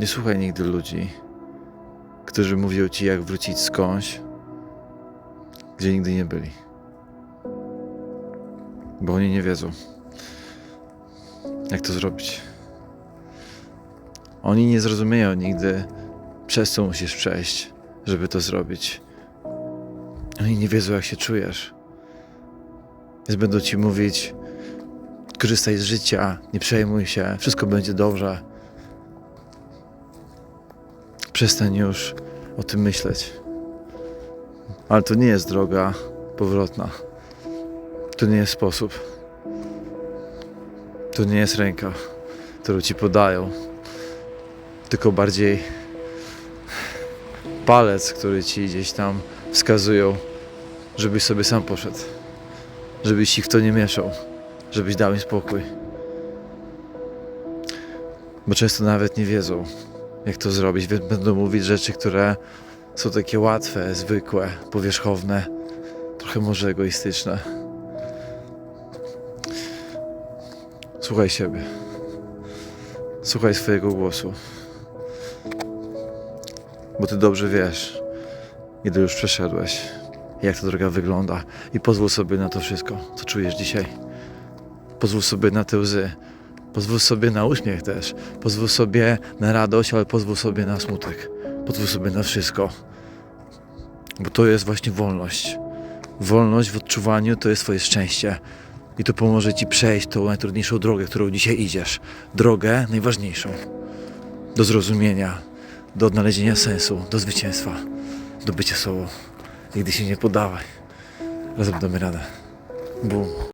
Nie słuchaj nigdy ludzi, którzy mówią ci, jak wrócić skądś, gdzie nigdy nie byli. Bo oni nie wiedzą, jak to zrobić. Oni nie zrozumieją nigdy, przez co musisz przejść, żeby to zrobić. Oni nie wiedzą, jak się czujesz. Więc będą ci mówić: korzystaj z życia, nie przejmuj się, wszystko będzie dobrze. Przestań już o tym myśleć. Ale to nie jest droga powrotna. To nie jest sposób. To nie jest ręka, którą ci podają. Tylko bardziej palec, który ci gdzieś tam wskazują, żebyś sobie sam poszedł. Żebyś ich w to nie mieszał. Żebyś dał im spokój. Bo często nawet nie wiedzą, jak to zrobić, będą mówić rzeczy, które są takie łatwe, zwykłe, powierzchowne, trochę może egoistyczne. Słuchaj siebie. Słuchaj swojego głosu. Bo ty dobrze wiesz, ile już przeszedłeś, jak ta droga wygląda i pozwól sobie na to wszystko, co czujesz dzisiaj. Pozwól sobie na te łzy. Pozwól sobie na uśmiech też. Pozwól sobie na radość, ale pozwól sobie na smutek. Pozwól sobie na wszystko. Bo to jest właśnie wolność. Wolność w odczuwaniu to jest Twoje szczęście. I to pomoże Ci przejść tą najtrudniejszą drogę, którą dzisiaj idziesz. Drogę najważniejszą. Do zrozumienia, do odnalezienia sensu, do zwycięstwa, do bycia sobą. Nigdy się nie poddawaj. Razem damy radę. Bum.